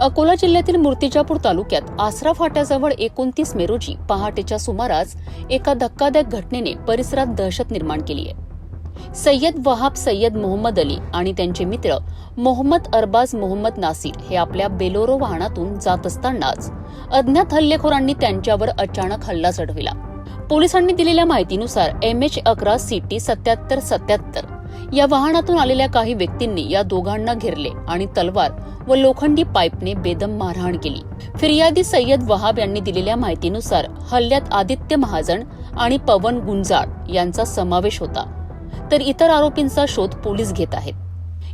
अकोला जिल्ह्यातील मूर्तिजापूर तालुक्यात आसरा फाट्याजवळ एकोणतीस मे रोजी पहाटेच्या सुमारास एका धक्कादायक घटनेने परिसरात दहशत निर्माण केली आहे. सय्यद वहाब सय्यद मोहम्मद अली आणि त्यांचे मित्र मोहम्मद अरबाज मोहम्मद नासिर हे आपल्या बेलोरो वाहनातून जात असतानाच अज्ञात हल्लेखोरांनी त्यांच्यावर अचानक हल्ला चढविला. पोलिसांनी दिलेल्या माहितीनुसार एम एच अकरा सी टी सत्याहत्तर सत्याहत्तर या वाहनातून आलेल्या काही व्यक्तींनी या दोघांना घेरले आणि तलवार व लोखंडी पाईपने बेदम मारहाण केली. फिर्यादी सय्यद वहाब यांनी दिलेल्या माहितीनुसार हल्ल्यात आदित्य महाजन आणि पवन गुंजाळ यांचा समावेश होता. तर इतर आरोपींचा शोध पोलीस घेत आहेत.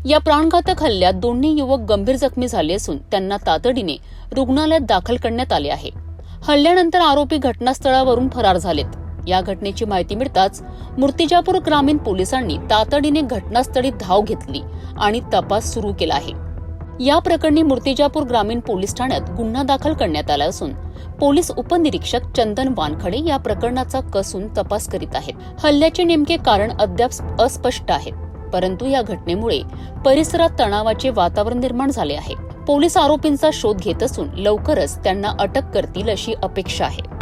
या प्राणघातक हल्ल्यात दोन्ही युवक गंभीर जखमी झाले असून त्यांना तातडीने रुग्णालयात दाखल करण्यात आले आहे. हल्ल्यानंतर आरोपी घटनास्थळावरून फरार झालेत. या घटनेची माहिती मिळताच मूर्तिजापूर ग्रामीण पोलिसांनी तातडीने घटनास्थळी धाव घेतली आणि तपास सुरू केला आहे. या प्रकरणी मूर्तिजापूर ग्रामीण पोलीस ठाण्यात गुन्हा दाखल करण्यात आला असून पोलीस उपनिरीक्षक चंदन वानखडे या प्रकरणाचा कसून तपास करीत आहेत. हल्ल्याचे नेमके कारण अद्याप अस्पष्ट आहे परंतु या घटनेमुळे परिसरात तणावाचे वातावरण निर्माण झाले आहे. पोलीस आरोपींचा शोध घेत असून लवकरच त्यांना अटक करतील अशी अपेक्षा आहे.